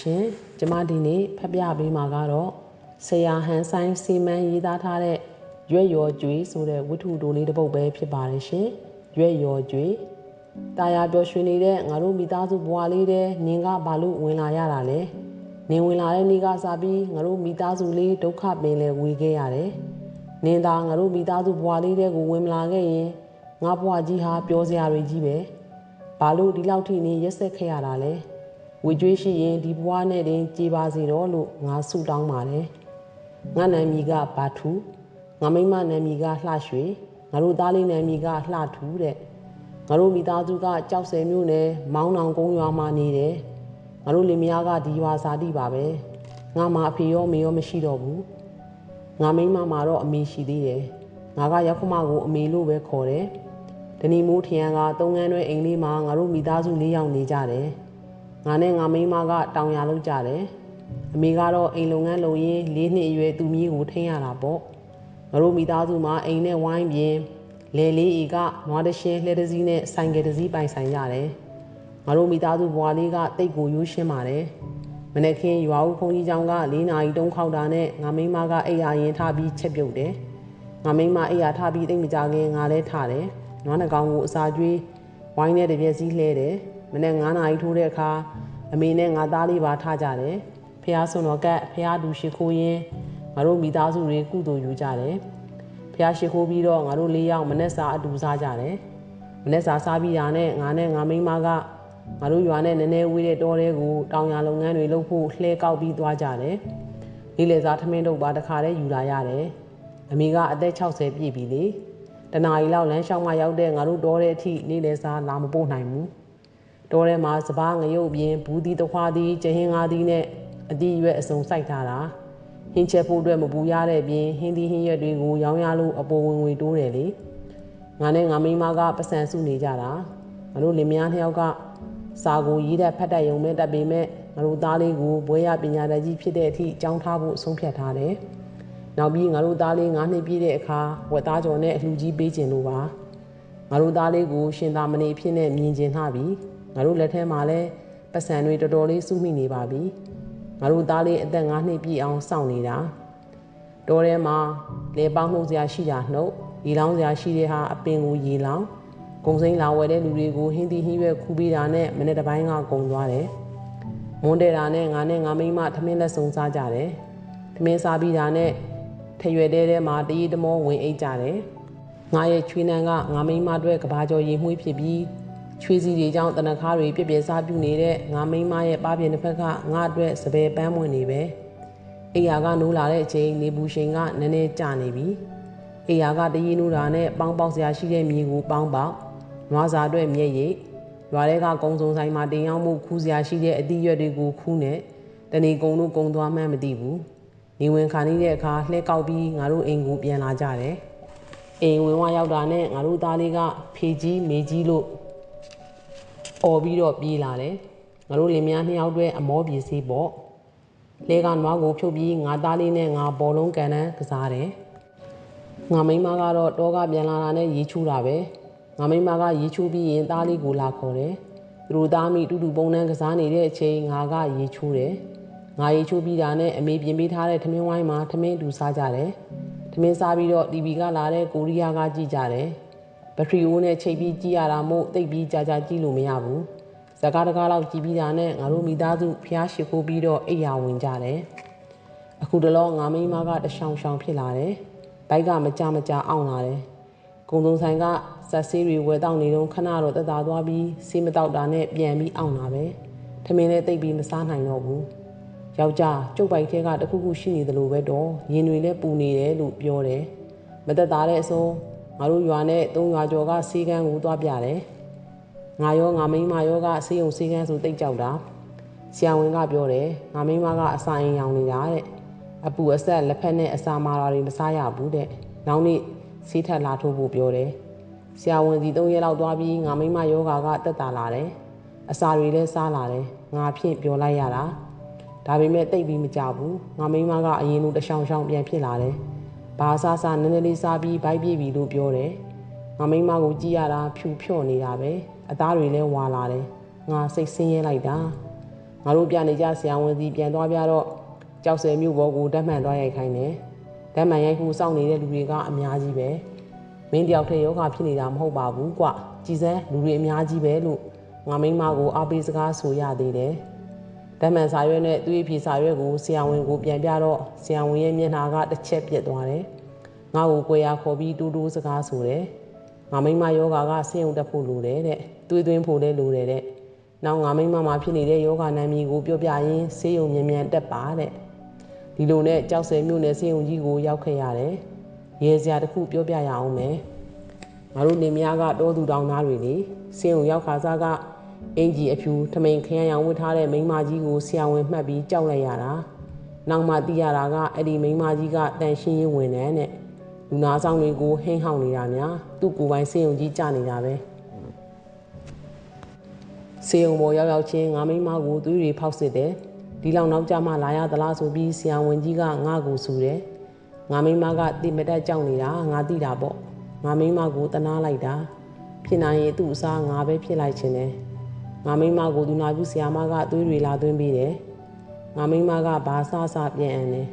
ရှင်ကျမဒီနေ့ဖတ်ပြပေးမှာကတော့ဆရာဟန်ဆိုင်စီမံရေးသားထားတဲ့ရွက်ရော်ကျွေးဆိုတဲ့ဝတ္ထုတိုလေးတစ်ပုဒ်ပဲဖြစ်ပါတယ်ရှင်ရွက်ရော်ကျွေးတာယာပျော်ရွှင်နေတဲ့ငါတို့မိသားစုဘဝလေးတဲ့နင်ကဘာလို့ဝင်လာရတာလဲနင်ဝင်လာတဲ့နေ့ကစပြီးငါတို့မိသားစုလေးဒုက္ခပင်လဲဝေခဲ့ရတယ်နင်သာငါတို့မိသားစုဘဝလေးတဲ့ကိုဝင်မလာခဲ့ရင်ငါဘဝကြီးဟာပျော်စရာတွေကြီးပဲဘာလို့ဒီလောက်ထိနေရက်ဆက်ခဲ့ရတာလဲ ဝေကျွေးရှိရင်ဒီဘဝနဲ့တင်ကြည်ပါစေတော့လို့ငါဆုတောင်းပါတယ်ငါနာမည်ကဘာထူငါမိမနာမည်ကလှရွှေငါတို့သားလေးနာမည်ကလှထူတဲ့ငါတို့မိသားစုကကြောက်စဲမျိုးနဲ့မောင်းနောင်ကုန်းရွာမှာနေတယ်ငါတို့လင်မယားကဒီရွာစာတိပါပဲငါမှအဖေရောမေရောမရှိတော့ဘူးငါမိမမှာတော့အမေရှိသေးတယ်ငါကရောက်ခမကိုအမေလို့ပဲခေါ်တယ်ဒနီမိုးထရန်ကသုံးငန်းတွဲအိမ်လေးမှာငါတို့မိသားစု၄ယောက်နေကြတယ် ငါနဲ့ငါမိမကတောင်ရလောက်ကြတယ်အမေကတော့အိမ်လုပ်ငန်းလုပ်ရင်း၄နှစ်အရွယ်သူမီးကိုထိန်းရတာပေါ့ငါတို့မိသားစုမှာအိမ်နဲ့ဝိုင်းပြင်လေလေးဤကနွားတရှင်းလှဲတစည်းနဲ့ဆိုင်ကယ်တစည်းပိုင်ဆိုင်ရတယ်ငါတို့မိသားစုဘွားလေးကတိတ်ကိုရိုးရှင်းပါတယ်မနေ့ကင်းရွာဦးခုံကြီးကျောင်းက၄နာရီတုံးခေါက်တာနဲ့ငါမိမကအိယာရင်ထားပြီးချက်ပြုတ်တယ်ငါမိမအိယာထားပြီးတိတ်မကြခင်ငါလည်းထားတယ်နွားနှကောင်ကိုအစာကျွေးဝိုင်းနဲ့တပြက်စီးလှဲတယ် မနေ့9နာရီထိုးတဲ့အခါအမေနဲ့ငါသားလေးပါထားကြတယ်ဖះဆွန်တော်ကဖះတူရှိခိုးရင်ငါတို့မိသားစုတွေကုသိုလ်ယူကြတယ်ဖះရှိခိုးပြီးတော့ငါတို့၄ယောက်မနေ့စာအတူစားကြတယ်မနေ့စာစားပြီးတာနဲ့ငါနဲ့ငါမိန်းမကငါတို့ရွာနဲ့နည်းနည်းဝေးတဲ့တောထဲကိုတောင်ရလုပ်ငန်းတွေလုပ်ဖို့လှဲကောက်ပြီးသွားကြတယ်နေ့လယ်စာထမင်းတို့ပါတခါတည်းယူလာရတယ်အမေကအသက်60ပြည့်ပြီလေတနားရီလောက်လမ်းလျှောက်မှရောက်တဲ့ငါတို့တောထဲအထိနေ့လယ်စာလာမပို့နိုင်ဘူး တောထဲမှာစပားငရုတ်ပြင်ဘူးတီတခွားတီကျဟင်းငါးတီနဲ့အတီးရွက်အစုံစိုက်ထားတာဟင်းချက်ဖို့အတွက်မပူရတဲ့ပြင်ဟင်းသီးဟင်းရွက်တွေကိုရောင်းရလို့အပေါ်ဝင်ငွေတိုးတယ်လေငါနဲ့ငါမိမကပတ်စံစုနေကြတာငါတို့လင်မယားနှစ်ယောက်ကစာကိုရေးတဲ့ဖတ်တတ်ရုံနဲ့တက်ပေမဲ့ငါတို့သားလေးကိုဘွဲရပညာတတ်ကြီးဖြစ်တဲ့အထိကြောင်းထားဖို့ဆုံးဖြတ်ထားတယ်နောက်ပြီးငါတို့သားလေး9နှစ်ပြည့်တဲ့အခါဝက်သားကျော်နဲ့အလှကြီးပေးခြင်းလို့ပါငါတို့သားလေးကိုရှင်သာမဏေဖြစ်နဲ့မြင်ကျင်လှပြီ ငါတို့လက်ထဲမှာလည်းပတ်စံတွေတော်တော်လေးစုမိနေပါပြီငါတို့သားလေးအသက်9နှစ်ပြည့်အောင်စောင့်နေတာတောထဲမှာလေပေါင်းနှုတ်စရာရှိတာနှုတ်ရေလောင်းစရာရှိတဲ့ဟာအပင်ကိုရေလောင်းဂုံစိမ်းလာဝယ်တဲ့လူတွေကိုဟင်းသီးဟင်းရွက်ခူးပေးတာနဲ့မနေ့တစ်ပိုင်းကဂုံသွားတယ်မွန်းတဲ့တာနဲ့ငါနဲ့ငါမိမထမင်းလက်စုံစားကြတယ်ထမင်းစားပြီးတာနဲ့ထရွယ်တဲထဲမှာတရီတမောဝင်အိတ်ကြတယ်ငါရဲ့ချွေးနှံကငါမိမအတွက်ကဘာကျော်ရေမှုဖြစ်ပြီး ချွေးစီတွေကြောင့်တနခါတွေပြက်ပြက်စားပြုနေတဲ့ငါမိမရဲ့ပါပြင်းတစ်ဖက်ကငါအတွက်စပယ်ပန်းဝင်နေပဲအိယာကနိုးလာတဲ့အချိန်နေဘူးရှင်ကနည်းနည်းကြာနေပြီအိယာကတရီနိုးတာနဲ့ပေါင်းပေါက်စရာရှိတဲ့မြေကိုပေါင်းပေါက်နွားစာအတွက်မျက်ရည်ရွာထဲကကုံစုံဆိုင်မှာတင်ရောက်မှုခူးစရာရှိတဲ့အသီးရွက်တွေကိုခူးနဲ့တဏီကုံတို့ကုံသွားမှန်းမသိဘူးနေဝင်ခါနေတဲ့အခါလှဲကောက်ပြီးငါတို့အိမ်ကိုပြန်လာကြတယ်အိမ်ဝင်ဝရောက်တာနဲ့ငါတို့သားလေးကဖေကြီးမေကြီးလို့ អော်ပြီးတော့ပြေးလာတယ်ငါတို့လင်မယားနှစ်ယောက်အတွက်အမောပြေးစီးပေါ့လဲကနွားကိုဖြုတ်ပြီးငါသားလေးနဲ့ငါဘောလုံးကန်တန်းကစားတယ်ငါမိမကတော့တောကပြန်လာတာနဲ့ရေချူးတာပဲငါမိမကရေချိုးပြီးရင်သားလေးကိုလာခေါ်တယ်။သူတို့သားမိတူတူပုံနှန်းကစားနေတဲ့အချိန်ငါကရေချိုးတယ်။ငါရေချိုးပြီးတာနဲ့အမေပြင်ပေးထားတဲ့ထမင်းဝိုင်းမှာထမင်းတူစားကြတယ်။ထမင်းစားပြီးတော့ TV ကလာတဲ့ကိုရီးယားကကြည့်ကြတယ်။ ဘက်ထရီအိုးနဲ့ချိန်ပြီးကြည့်ရတာမို့တိတ်ပြီးကြာကြာကြည့်လို့မရဘူး။ဇကားတကားလောက်ကြည့်ပြီးတာနဲ့ငါတို့မိသားစုဖျားရှိခိုးပြီးတော့အိယာဝင်ကြတယ်။အခုတလောငါမိမကတရှောင်ရှောင်ဖြစ်လာတယ်။ဘိုက်ကမကြမကြအောင်လာတယ်။ကုံတုံဆိုင်ကဇက်ဆေးတွေဝယ်တော့နေတော့ခဏတော့တက်တာသွားပြီးဆေးမတောက်တာနဲ့ပြန်ပြီးအောင်လာပဲထမင်းလည်းတိတ်ပြီးမစားနိုင်တော့ဘူးယောက်ျားကျုပ်ပိုက်ထဲကတခုခုရှိနေသလိုပဲတော့ရင်တွေလည်းပူနေတယ်လို့ပြောတယ်မတက်တာတဲ့အစုံ ငါတို့ရွာနဲ့သုံးရွာကျော်ကဆေးကန်းကိုသွားပြတယ်ငါရောငါမိန်းမရောကဆေးရုံဆေးကန်းဆိုတိတ်ကြောက်တာဆရာဝန်ကပြောတယ်ငါမိန်းမကအစာအိမ်ရောင်နေတာတဲ့အပူအဆက်လက်ဖက်နဲ့အစာမာတာတွေမစားရဘူးတဲ့နောက်နေ့ဆေးထက်လာထိုးဖို့ပြောတယ်ဆရာဝန်စီ၃ရက်လောက်သွားပြီးငါမိမယောဂါကတက်တာလာတယ်အစာတွေလည်းစားလာတယ်ငါဖြင့်ပြောလိုက်ရတာဒါပေမဲ့တိတ်ပြီးမကြဘူးငါမိမကအရင်လိုတရှောင်ရှောင်ပြန်ဖြစ်လာတယ် ဘာစားစားနည်းနည်းလေးစားပြီးဘိုက်ပြည့်ပြီလို့ပြောတယ်ငါမိမကိုကြည့်ရတာဖြူဖြော့နေတာပဲအသားတွေလည်းဝါလာတယ်ငါစိတ်ဆင်းရဲလိုက်တာငါတို့ပြနေကြဆရာဝန်စီပြန်သွားပြတော့ကြောက်စဲမြို့ဘောကိုဓာတ်မှန်သွားရိုက်ခိုင်းတယ်ဓာတ်မှန်ရိုက်ခုစောင့်နေတဲ့လူတွေကအများကြီးပဲမင်းတယောက်တည်းယောဂဖြစ်နေတာမဟုတ်ပါဘူးကွကြည်စမ်းလူတွေအများကြီးပဲလို့ငါမိမကိုအားပေးစကားဆိုရသေးတယ် ဓာတ်မှန်စာရွက်နဲ့သူ့အဖြေစာရွက်ကိုဆရာဝန်ကိုပြန်ပြတော့ဆရာဝန်ရဲ့မျက်နှာကတစ်ချက်ပြက်သွားတယ်ငါ့ကိုကိုရခေါ်ပြီးတူတူစကားဆိုတယ်ငါမိမယောဂါကဆင်းုံတက်ဖို့လိုတယ်တဲ့တွေးသွင်းဖို့လည်းလိုတယ်တဲ့နောက်ငါမိမမှာဖြစ်နေတဲ့ယောဂနာမည်ကိုပြောပြရင်းဆေးရုံမြန်မြန်တက်ပါတဲ့ဒီလိုနဲ့ကြောက်စဲမြို့နယ်ဆေးရုံကြီးကိုရောက်ခဲ့ရတယ်ရဲစရာတစ်ခုပြောပြရအောင်မယ်ငါတို့နေမယားကတောသူတောင်သားတွေလေဆေးရုံရောက်ခါစားက အင်ကြီးအဖြူထမိန်ခရမ်းရောင်ဝတ်ထားတဲ့မိန်းမကြီးကိုဆရာဝန်မှတ်ပြီးကြောက်လိုက်ရတာနောက်မှသိရတာကအဲ့ဒီမိန်းမကြီးကတန်ရှင်းရေးဝင်တယ်နဲ့လူနာဆောင်တွေကိုဟိန်းဟောင်းနေတာများသူ့ကိုယ်ပိုင်ဆေးရုံကြီးကြနေတာပဲဆေးရုံပေါ်ရောက်ရောက်ချင်းငါမိန်းမကိုသွေးတွေဖောက်စစ်တယ်ဒီလောက်နောက်ကြမှလာရသလားဆိုပြီးဆရာဝန်ကြီးကငါ့ကိုဆူတယ်ငါမိန်းမကတိမတက်ကြောက်နေတာငါသိတာပေါ့ငါမိန်းမကိုတနာလိုက်တာဖြစ်နိုင်ရင်သူ့အစားငါပဲဖြစ်လိုက်ခြင်းတယ် ငါမိန်းမကိုသူနာပြုဆရာမကသွေးတွေလာသွင်းပေးတယ်ငါမိန်းမကဘာဆဆပြန်အန်တယ်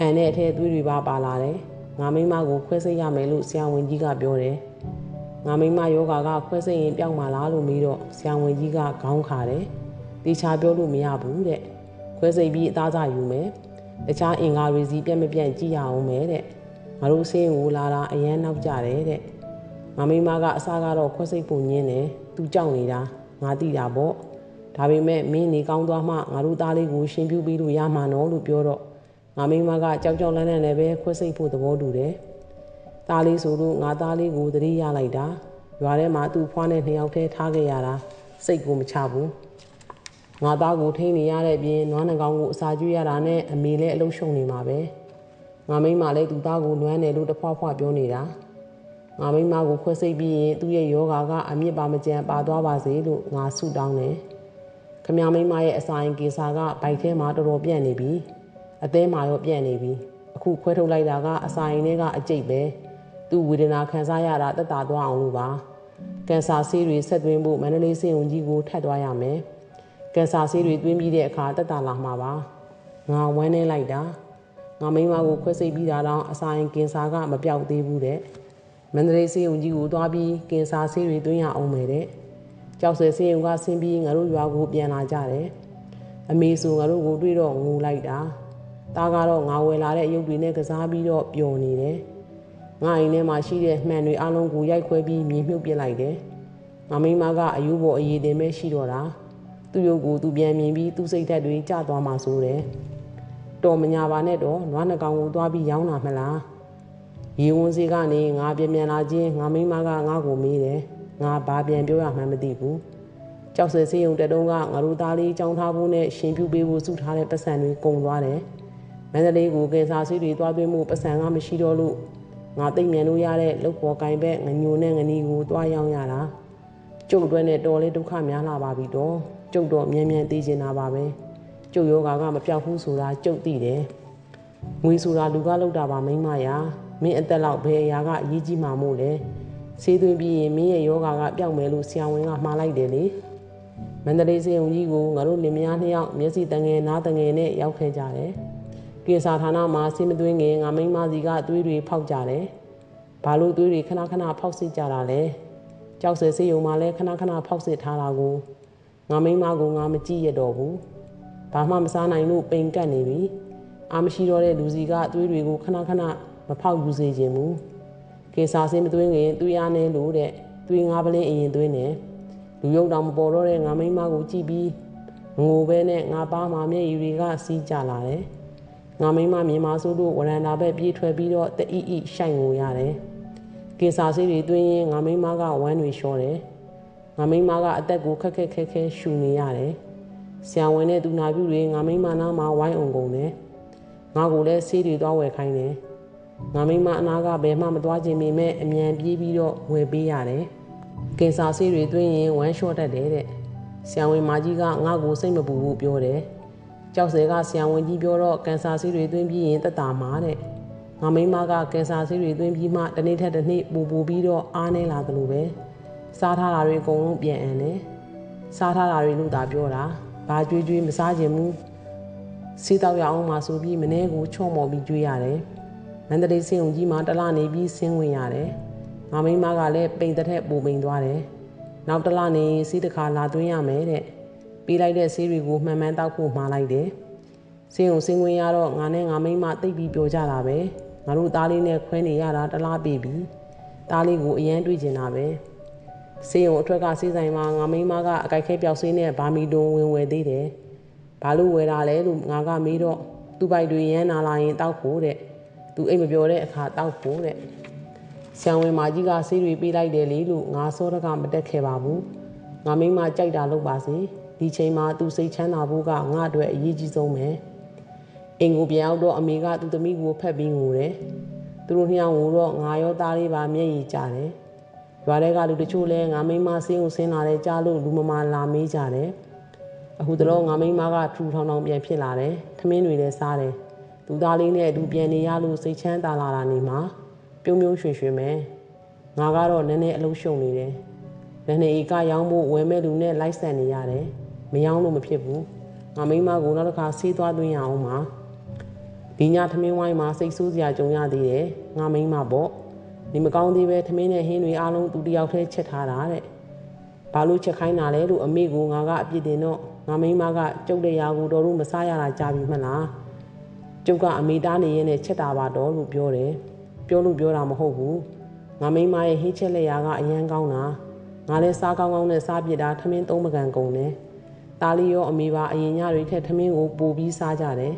အန်တဲ့အထက်သွေးတွေပါပါလာတယ်ငါမိန်းမကိုခွဲစိတ်ရမယ်လို့ဆရာဝန်ကြီးကပြောတယ်ငါမိန်းမယောဂါကခွဲစိတ်ရင်ပြောင်းมาလားလို့မေးတော့ဆရာဝန်ကြီးကခေါင်းခါတယ်တေချာပြောလို့မရဘူးတဲ့ခွဲစိတ်ပြီးအသားစားယူမယ်တခြားအင်္ဂါတွေစီပြက်မပြန့်ကြည့်ရအောင်မယ်တဲ့ငါတို့ဆေးရုံကိုလာတာအရန်နောက်ကြတယ်တဲ့ငါမိမကအစားကတော့ခွဲစိတ်ပုံညင်းတယ်သူကြောက်နေတာ ငါသိတာပေါ့ဒါပေမဲ့မင်းနေကောင်းသွားမှငါတို့သားလေးကိုရှင်ပြပြီးလို့ရမှာနော်လို့ပြောတော့ငါမိမကကြောက်ကြောက်လန့်လန့်နဲ့ပဲခွဲစိတ်ဖို့သဘောတူတယ်သားလေးဆိုလို့ငါသားလေးကိုတတိရလိုက်တာရွာထဲမှာသူ့ဖွားနဲ့နှစ်ယောက်တည်းထားခဲ့ရတာစိတ်ကိုမချဘူးငါသားကိုထိန်းနေရတဲ့ပြင်နွားနှကောင်ကိုအစာကျွေးရတာနဲ့အမေလည်းအလုံးရှုံနေမှာပဲငါမိမလည်းသူ့သားကိုနွမ်းတယ်လို့တဖွားဖွားပြောနေတာ ငါမိမကိုခွဲစိတ်ပြီးရင်သူ့ရဲ့ယောဂါကအမြင့်ပါမကြံပါသွားပါစေလို့ငါဆုတောင်းတယ်ခမမိမရဲ့အစာရင်ကေစာကဘိုက်ထဲမှာတော်တော်ပြန့်နေပြီအသေးမှာရောပြန့်နေပြီအခုခွဲထုတ်လိုက်တာကအစာရင်တွေကအကျိတ်ပဲသူ့ဝေဒနာခံစားရတာတက်တာသွားအောင်လို့ပါကင်ဆာဆေးတွေဆက်သွင်းဖို့မန္တလေးစေုံကြီးကိုထပ်သွားရမယ်ကင်ဆာဆေးတွေသွင်းပြီးတဲ့အခါတက်တာလာမှာပါငါဝမ်းနေလိုက်တာငါမိမကိုခွဲစိတ်ပြီးတာတော့အစာရင်ကင်ဆာကမပြောက်သေးဘူးတဲ့ မန္တလေးစေုံကြီးကိုသွားပြီးကင်ဆာဆေးတွေသွင်းရအောင်မယ်တဲ့ကြောက်စဲစေုံကဆင်းပြီးငါတို့ရွာကိုပြန်လာကြတယ်အမေဆိုငါတို့ကိုတွေ့တော့ငိုလိုက်တာတားကတော့ငါဝယ်လာတဲ့အယုတ်တွေနဲ့ကစားပြီးတော့ပျော်နေတယ်ငါအိမ်ထဲမှာရှိတဲ့မှန်တွေအလုံးကိုရိုက်ခွဲပြီးမြေမြုပ်ပစ်လိုက်တယ်ငါမိမကအယူပေါ်အရေးတင်ပဲရှိတော့တာသူ့ရုပ်ကိုသူပြန်မြင်ပြီးသူ့စိတ်ဓာတ်တွေကျသွားမှဆိုတယ်တော်မညာပါနဲ့တော့နွားနှကောင်ကိုသွားပြီးရောင်းလာမလား ရေဝန်းစေးကနေငါပြန်ပြန်လာချင်းငါမိမကငါ့ကိုမေးတယ်ငါဘာပြန်ပြောရမှန်းမသိဘူးကြောက်စဲစေးုံတက်တုံးကငါတို့သားလေးကြောင်းထားဖို့နဲ့ရှင်ပြူပေးဖို့စုထားတဲ့ပတ်စံတွေကုန်သွားတယ်မန္တလေးကိုကင်ဆာဆေးတွေတွားသွင်းမှုပတ်စံကမရှိတော့လို့ငါသိမြန်လို့ရတဲ့လုတ်ပေါ်ကင်ဘက်ငညိုနဲ့ငနီကိုတွားရောက်ရတာကျုပ်အတွက်နဲ့တော်လေးဒုက္ခများလာပါပြီတော့ကျုပ်တော့မြန်မြန်သိချင်တာပါပဲကျုပ်ယောဂါကမပြောက်ဘူးဆိုတာကျုပ်သိတယ်ငွေဆိုတာလူကလောက်တာပါမိမရာ မင်းအသက်လောက်ဘယ်အရာကအရေးကြီးမှမို့လဲဆေးသွင်းပြီးရင်မင်းရဲ့ယောဂါကပျောက်မယ်လို့ဆရာဝန်ကမှားလိုက်တယ်လေမန္တလေးစေုံကြီးကိုငါတို့လင်မယားနှစ်ယောက်မျက်စိတငယ်နားတငယ်နဲ့ရောက်ခဲ့ကြတယ်ကင်ဆာဌာနမှာဆေးမသွင်းခင်ငါမိန်းမစီကသွေးတွေဖောက်ကြတယ်။ဘာလို့သွေးတွေခဏခဏဖောက်စစ်ကြတာလဲ။ကြောက်စဲဆေးရုံမှာလည်းခဏခဏဖောက်စစ်ထားတာကိုငါမိန်းမကငါမကြည့်ရတော့ဘူး။ဘာမှမစားနိုင်လို့ပိန်ကတ်နေပြီ။အာမရှိတော့တဲ့လူစီကသွေးတွေကိုခဏခဏ မဖောက်ယူစေခြင်းဘူး။ကင်ဆာဆေးမသွင်းခင်သွေးအားနေလို့တဲ့သွေးငါးပလင်းအရင်သွင်းတယ်။လူရုပ်တောင်မပေါ်တော့တဲ့ငါမိန်းမကိုကြည့်ပြီးငိုပဲနဲ့ငါပါမှာမျက်ရည်တွေကစီးကြလာတယ်။ငါမိမမြန်မာဆိုတို့ဝရန်တာဘက်ပြေးထွက်ပြီးတော့တအီအီရှိုင်ငိုရတယ်။ကေစာဆေးတွေတွင်းရင်ငါမိမကဝမ်းတွေလျှော်တယ်။ငါမိမကအသက်ကိုခက်ခက်ခဲခဲရှူနေရတယ်။ဆရာဝန်နဲ့သူနာပြုတွေငါမိမနာမှာဝိုင်းအောင်ကုန်တယ်။ငါကိုလည်းဆေးတွေသွားဝယ်ခိုင်းတယ်။ ငါမိမအနာကဘယ်မှမသွားခြင်းပေမဲ့အမြန်ပြေးပြီးတော့ဝယ်ပေးရတယ်။ကင်ဆာဆေးတွေတွင်းရင်ဝမ်းလျှော့တတ်တယ်တဲ့။ဆရာဝန်မကြီးကငါ့ကိုစိတ်မပူဘူးပြောတယ်။ကြောက်စဲကဆရာဝန်ကြီးပြောတော့ကန်ဆာဆေးတွေသွင်းပြီးရင်တက်တာမှာတဲ့ငါမိမကကန်ဆာဆေးတွေသွင်းပြီးမှတစ်နေ့ထက်တစ်နေ့ပူပူပြီးတော့အားနေလာသလိုပဲစားထားတာတွေအကုန်လုံးပြန်အန်တယ်စားထားတာတွေလို့သာပြောတာဘာကြွေးကြွေးမစားခြင်းမူစီးတောက်ရအောင်မှဆိုပြီးမနေ့ကိုချော့မော်ပြီးကြွေးရတယ် မန္တလေးစင်ုံကြီးမှာတလနေပြီးဆင်းဝင်ရတယ်ငါမိမကလည်းပိန်တဲ့ထက်ပူပိန်သွားတယ်နောက်တလနေစီးတစ်ခါလာသွင်းရမယ်တဲ့ပြီးလိုက်တဲ့ဆေးတွေကိုမှန်မှန်တောက်ဖို့မှားလိုက်တယ်စင်ုံစင်ဝင်ရတော့ငါနဲ့ငါမိမတိတ်ပြီးပြောကြတာပဲငါတို့သားလေးနဲ့ခွဲနေရတာတလားပြီပြီသားလေးကိုအရန်တွေးကျင်တာပဲစေယုံအထွက်ကစေးဆိုင်မှာငါမိန်းမကအကြိုက်ခဲပျောက်ဆေးနဲ့ဗာမီတွန်ဝင်ဝယ်သေးတယ်ဘာလို့ဝယ်တာလဲလို့ငါကမေးတော့သူ့ပိုက်တွေရမ်းနာလာရင်တောက်ဖို့တဲ့ သူအိမ်မပြောတဲ့အခါတောက်ဖို့တဲ့ဆံဝင်မာကြီးကဆေးတွေပေးလိုက်တယ်လေလို့ငါစောတကမတက်ခဲ့ပါဘူးငါမိန်းမကြိုက်တာလုပ်ပါစေဒီချိန်မှာသူစိတ်ချမ်းသာဖို့ကငါ့အတွက်အရေးကြီးဆုံးပဲအိမ်ကိုပြန်ရောက်တော့အမေကသူ့သမီးကိုဖက်ပြီးငိုတယ်သူတို့နှစ်ယောက်ကိုတော့ငါရောသားလေးပါမျက်ရည်ကျတယ်ရွာထဲကလူတချို့လဲငါမိန်းမဆင်းကိုဆင်းလာတဲ့ကြားလို့လူမမာလာမေးကြတယ်အခုတော့ငါမိန်းမကထူထောင်ထောင်ပြန်ဖြစ်လာတယ်ထမင်းတွေလည်းစားတယ် သူသားလေးနဲ့အတူပြန်နေရလို့စိတ်ချမ်းသာလာတာနေမှာပြုံးပြုံးရွှင်ရွှင်ပဲငါကတော့နည်းနည်းအလုံးရှုံနေတယ်လက်နေဧကရောင်းဖို့ဝယ်မဲ့လူနဲ့လိုက်ဆန်နေရတယ်မရောင်းလို့မဖြစ်ဘူးငါမိန်းမကိုနောက်တစ်ခါဆေးသွားသွင်းရအောင်ပါဒီညထမင်းဝိုင်းမှာစိတ်ဆိုးစရာကြုံရသေးတယ်ငါမိန်းမပေါ့ဒီမကောင်းသေးပဲထမင်းနဲ့ဟင်းတွေအားလုံးသူတယောက်တည်းချက်ထားတာတဲ့ဘာလို့ချက်ခိုင်းတာလဲလို့အမေကငါကအပြစ်တင်တော့ငါမိန်းမကကျုပ်တဲ့ရာကိုတော်တို့မစားရတာကြာပြီမလား ကျုပ်ကအမေတားနေရင်နဲ့ချက်တာပါတော့လို့ပြောတယ်ပြောလို့ပြောတာမဟုတ်ဘူးငါမိန်းမရဲ့ဟင်းချက်လက်ရာကအရန်ကောင်းတာငါလည်းစားကောင်းကောင်းနဲ့စားပြစ်တာထမင်းသုံးပကံကုန်တယ်တာလီရောအမေပါအရင်ညတွေထက်ထမင်းကိုပိုပြီးစားကြတယ်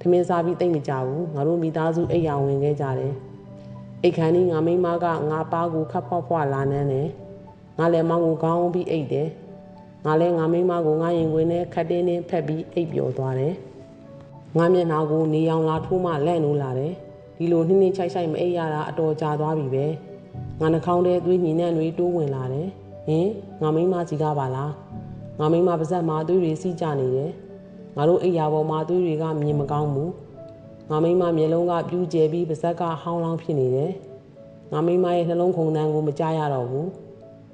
ထမင်းစားပြီးတိတ်မကြဘူးငါတို့မိသားစုအိပ်ရာဝင်ခဲ့ကြတယ်အိတ်ခမ်းကြီးငါမိန်းမကငါပါကိုခတ်ဖွားဖွားလာနန်းတယ်ငါလည်းမောင်ကိုခေါင်းပြီးအိတ်တယ်ငါလည်းငါမိန်းမကိုငါရင်ခွင်နဲ့ခတ်တင်းတင်းဖက်ပြီးအိပ်ပျော်သွားတယ် ငါမျက်နှာကိုနေရောင်လာထိုးမှလက်နိုးလာတယ်ဒီလိုနှင်းနှင်းချိုက်ချိုက်မအိပ်ရတာအတော်ကြာသွားပြီပဲငါနှာခေါင်းထဲသွေးညင်နှံ့တွေတိုးဝင်လာတယ်ဟင်ငါမိန်းမစီကားပါလားငါမိန်းမပါဇက်မှာသွေးတွေစီးကြနေတယ်ငါတို့အိယာပေါ်မှာသွေးတွေကမြင်မကောင်းဘူးငါမိမမျက်လုံးကပြူးကျဲပြီးပါဇက်ကဟောင်းလောင်းဖြစ်နေတယ်ငါမိမရဲ့နှလုံးခုန်တန်းကိုမကြားရတော့ဘူး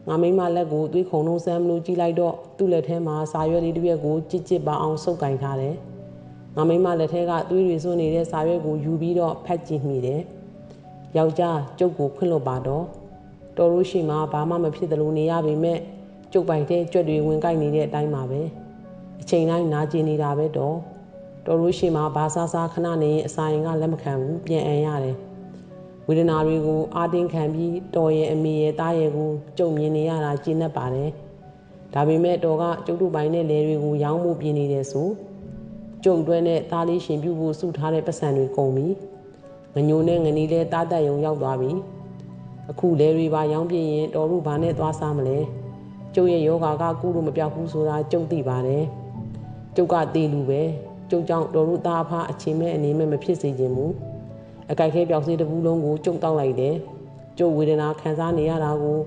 ငါမိမလက်ကိုသွေးခုန်လုံးဆမ်းမလို့ကြည့်လိုက်တော့သူ့လက်ထဲမှာစာရွက်လေးတစ်ရွက်ကိုကြစ်ကြစ်ပါအောင်စုပ်ကင်ထားတယ် ငါမိမလက်ထဲကသွေးတွေစွန့်နေတဲ့စာရွက်ကိုယူပြီးတော့ဖတ်ကြည့်မိတယ်ယောက်ျားကျုပ်ကိုခွင့်လွတ်ပါတော့တော်လို့ရှိမှဘာမှမဖြစ်သလိုနေရပေမဲ့ကျုပ်ပိုင်တဲ့ကြွက်တွေဝင်ကိုက်နေတဲ့အတိုင်းပါပဲ။အချိန်တိုင်းနာကျင်နေတာပဲတော့တော်လို့ရှိမှဘာစားစားခဏနေအစာရင်ကလက်မခံဘူးပြန်အံရတယ်ဝေဒနာတွေကိုအာတင်းခံပြီးတော်ရဲ့အမေရဲ့သားရဲ့ကိုကြုံမြင်နေရတာကျဉ်းတ်ပါတယ်ဒါပေမဲ့တော်ကကျုပ်တို့ပိုင်းနဲ့လဲတွေကိုရောင်းမှုပြင်နေတယ်ဆို ကျုပ်တွဲနဲ့သားလေးရှင်ပြုဖို့စုထားတဲ့ပတ်စံတွေကုန်ပြီငညိုနဲ့ငနီလဲတားတက်ယုံရောက်သွားပြီအခုလဲတွေပါရောင်းပြရင်တော်တို့ဘာနဲ့သွားစားမလဲကျုပ်ရဲ့ယောဂါကကုလို့မပြောက်ဘူးဆိုတာကျုပ်သိပါတယ်ကျုပ်ကတေးလူပဲကျုပ်ကြောင့်တော်တို့သားဖအချင်းမဲ့အနေမဲ့မဖြစ်စေခြင်းမူအကြိုက်ခဲပြောက်စေးတစ်ဘူးလုံးကိုကျုပ်တောက်လိုက်တယ်ကျုပ်ဝေဒနာခံစားနေရတာကို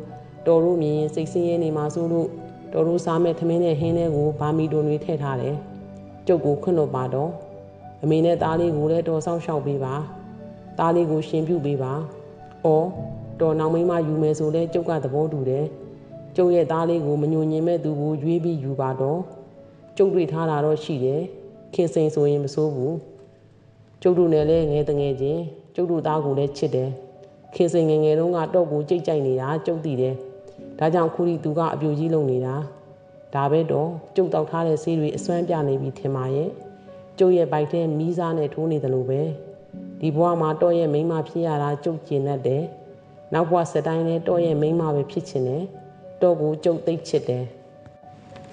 တော်တို့မြင်စိတ်ဆင်းရဲနေမှာဆိုလို့တော်တို့စားမဲ့ထမင်းနဲ့ဟင်းတွေကိုဗာမီတွန်တွေထည့်ထားတယ် ကျုပ်ကိုခွင့်လို့ပါတော့အမေနဲ့သားလေးကိုလည်းတော်ဆောင်ရှောက်ပေးပါသားလေးကိုရှင်ပြုပေးပါအော်တော်နောင်မိမယူမယ်ဆိုလဲကျုပ်ကသဘောတူတယ်ကျုပ်ရဲ့သားလေးကိုမညှို့ညင်မဲ့သူကိုရွေးပြီးယူပါတော့ကျုပ်တွေ့ထားတာတော့ရှိတယ်ခင်စိန်ဆိုရင်မစိုးဘူးကျုပ်တို့နဲ့လည်းငယ်တငယ်ချင်းကျုပ်တို့သားကိုလည်းချစ်တယ်ခင်စိန်ငယ်ငယ်တုန်းကတော့ကိုကြိတ်ကြိုက်နေတာကျုပ်သိတယ်ဒါကြောင့်ခုဒီသူကအပြိုကြီးလုံနေတာ ဒါပဲတော့ကျုပ်တောက်ထားတဲ့ဆေးတွေအစွမ်းပြနေပြီထင်ပါရဲ့ကျုပ်ရဲ့ဘိုက်ထဲမီးစားနဲ့ထိုးနေတယ်လို့ပဲဒီဘဝမှာတော့ရဲ့မိန်းမဖြစ်ရတာကျုပ်ကျင်တတ်တယ်နောက်ဘဝစတိုင်းလည်းတော့ရဲ့မိန်းမပဲဖြစ်ချင်တယ်တော့ကိုကျုပ်သိချစ်တယ်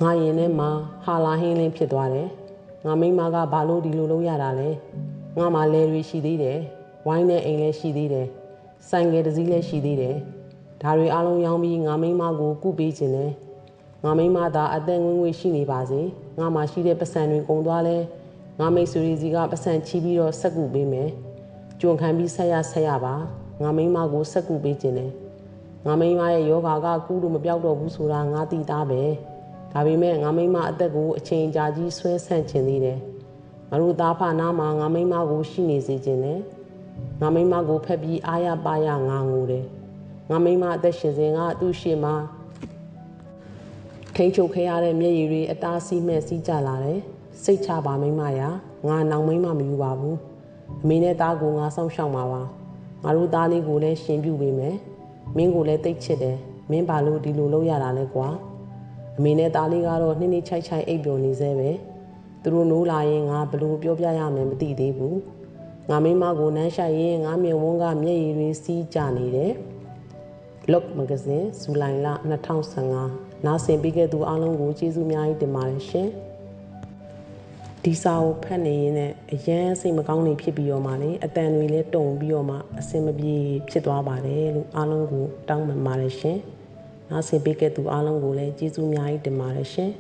ငါရင်ထဲမှာဟာလာဟင်းလင်းဖြစ်သွားတယ်ငါမိမကဘာလို့ဒီလိုလုပ်ရတာလဲငါမှလဲတွေရှိသေးတယ်ဝိုင်းနဲ့အိမ်လည်းရှိသေးတယ်ဆိုင်ကယ်တစ်စီးလည်းရှိသေးတယ်ဒါတွေအားလုံးရောင်းပြီးငါမိမကိုကုပေးခြင်းတယ် ငါမိမသာအသက်ငွေ့ငွေ့ရှိနေပါစေငါမှရှိတဲ့ပတ်စံတွေကုန်သွားလဲငါမိတ်ဆွေစီကပတ်စံချီးပြီးတော့ဆက်ကူပေးမယ်ကြုံခံပြီးဆက်ရဆက်ရပါငါမိမကိုဆက်ကူပေးခြင်းတယ်ငါမိမရဲ့ယောဂါကကူးလို့မပြောက်တော့ဘူးဆိုတာငါသိသားပဲဒါပေမဲ့ငါမိမအသက်ကိုအချိန်ကြာကြီးဆွဲဆန့်ခြင်းသေးတယ်ငါတို့သားဖနာမှာငါမိမကိုရှိနေစေခြင်းနဲ့ငါမိမကိုဖက်ပြီးအားရပါရငါငိုတယ်ငါမိမအသက်ရှင်စဉ်ကသူ့ရှေ့မှာ ထထိန်ချုပ်ခဲရတဲ့မျက်ရည်တွေအသားစီးမဲ့စီးကြလာတယ်စိတ်ချပါမိမရာငါနောင်မိမမယူပါဘူးအမေနဲ့သားကိုငါစောင့်ရှောက်မှာပါငါတို့သားလေးကိုလည်းရှင်ပြုပေးမယ်မင်းကိုလည်းတိတ်ချစ်တယ်မင်းဘာလို့ဒီလိုလုပ်ရတာလဲကွာအမေနဲ့သားလေးကတော့နှင်းနှိချိုက်ချိုက်အိပ်ပျော်နေသေးပဲသူတို့နိုးလာရင်ငါဘလို့ပြောပြရမယ်မသိသေးဘူးငါမိမကိုနမ်းရှိုက်ရင်ငါမြင်ဝန်းကမျက်ရည်တွေစီးကြနေတယ်လော့မဂဇင်းဇူလိုင်လ2015 နားဆင်ပေးခဲ့သူအားလုံးကိုကျေးဇူးအများကြီးတင်ပါတယ်ရှင်ဒီစာကိုဖတ်နေရင်လည်းအရန်စိတ်မကောင်းနေဖြစ်ပြီးတော့မှလေအတန်တွေလည်းတုံပြီးတော့မှအဆင်မပြေဖြစ်သွားပါတယ်လို့အားလုံးကိုတောင်းပန်ပါတယ်ရှင်နားဆင်ပေးခဲ့သူအားလုံးကိုလည်းကျေးဇူးအများကြီးတင်ပါတယ်ရှင်